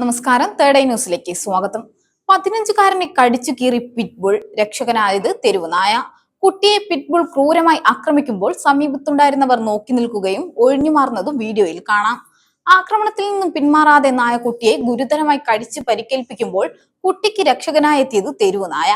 നമസ്കാരം. Third eye ന്യൂസിലേക്ക് സ്വാഗതം. പതിനഞ്ചുകാരനെ കടിച്ചു കീറി പിറ്റ്ബുൾ രക്ഷകനായത് തെരുവുനായ കുട്ടിയെ പിറ്റ്ബുൾ ക്രൂരമായി ആക്രമിക്കുമ്പോൾ സമീപത്തുണ്ടായിരുന്നവർ നോക്കി നിൽക്കുകയും ഒഴിഞ്ഞു മാറുന്നതും വീഡിയോയിൽ കാണാം. ആക്രമണത്തിൽ നിന്നും പിന്മാറാതെ നായ കുട്ടിയെ ഗുരുതരമായി കടിച്ച് പരിക്കേൽപ്പിക്കുമ്പോൾ കുട്ടിക്ക് രക്ഷകനായി എത്തിയത് തെരുവുനായ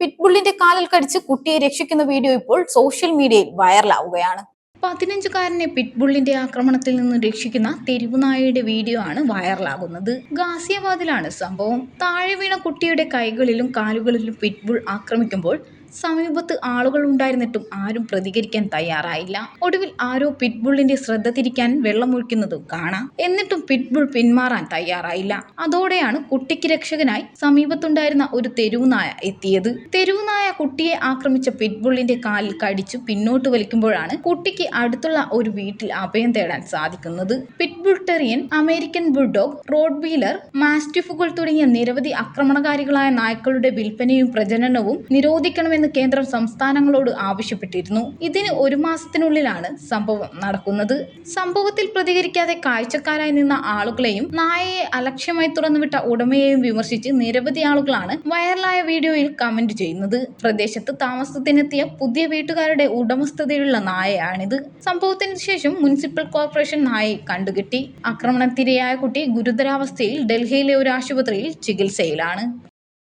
പിറ്റ്ബുള്ളിന്റെ കാലിൽ കടിച്ച് കുട്ടിയെ രക്ഷിക്കുന്ന വീഡിയോ ഇപ്പോൾ സോഷ്യൽ മീഡിയയിൽ വൈറലാവുകയാണ് പതിനഞ്ചുകാരനെ പിറ്റ്ബുള്ളിന്റെ ആക്രമണത്തിൽ നിന്ന് രക്ഷിക്കുന്ന തെരുവുനായയുടെ വീഡിയോ ആണ് വൈറലാകുന്നത് ഗാസിയാബാദിലാണ് സംഭവം. താഴെ വീണ കുട്ടിയുടെ കൈകളിലും കാലുകളിലും പിറ്റ്ബുൾ ആക്രമിക്കുമ്പോൾ സമീപത്ത് ആളുകൾ ഉണ്ടായിരുന്നിട്ടും ആരും പ്രതികരിക്കാൻ തയ്യാറായില്ല. ഒടുവിൽ ആരോ പിറ്റ്ബുള്ളിന്റെ ശ്രദ്ധ തിരിക്കാൻ വെള്ളമൊഴിക്കുന്നത് കാണാം. എന്നിട്ടും പിറ്റ്ബുൾ പിന്മാറാൻ തയ്യാറായില്ല. അതോടെയാണ് കുട്ടിക്ക് രക്ഷകനായി സമീപത്തുണ്ടായിരുന്ന ഒരു തെരുവുനായ എത്തിയത്. തെരുവുനായ കുട്ടിയെ ആക്രമിച്ച പിറ്റ്ബുള്ളിന്റെ കാലിൽ കടിച്ചു പിന്നോട്ട് വലിക്കുമ്പോഴാണ് കുട്ടിക്ക് അടുത്തുള്ള ഒരു വീട്ടിൽ അഭയം തേടാൻ സാധിക്കുന്നത്. Pitbull terrier American bulldog Rottweiler മാസ്റ്റിഫുകൾ തുടങ്ങിയ നിരവധി ആക്രമണകാരികളായ നായ്ക്കളുടെ വിൽപ്പനയും പ്രജനനവും നിരോധിക്കണമെന്ന് കേന്ദ്രം സംസ്ഥാനങ്ങളോട് ആവശ്യപ്പെട്ടിരുന്നു. ഇതിന് ഒരു മാസത്തിനുള്ളിലാണ് സംഭവം നടക്കുന്നത്. സംഭവത്തിൽ പ്രതികരിക്കാതെ കാഴ്ചക്കാരായി നിന്ന ആളുകളെയും നായയെ അലക്ഷ്യമായി തുറന്നുവിട്ട ഉടമയെയും വിമർശിച്ച് നിരവധി ആളുകളാണ് വൈറലായ വീഡിയോയിൽ കമന്റ് ചെയ്യുന്നത്. പ്രദേശത്ത് താമസത്തിനെത്തിയ പുതിയ വീട്ടുകാരുടെ ഉടമസ്ഥതയിലുള്ള നായയാണിത്. സംഭവത്തിന് ശേഷം മുനിസിപ്പൽ കോർപ്പറേഷൻ നായയെ കണ്ടുകെട്ടി. ആക്രമണത്തിരയായ കുട്ടി ഗുരുതരാവസ്ഥയിൽ ഡൽഹിയിലെ ഒരു ആശുപത്രിയിൽ ചികിത്സയിലാണ്.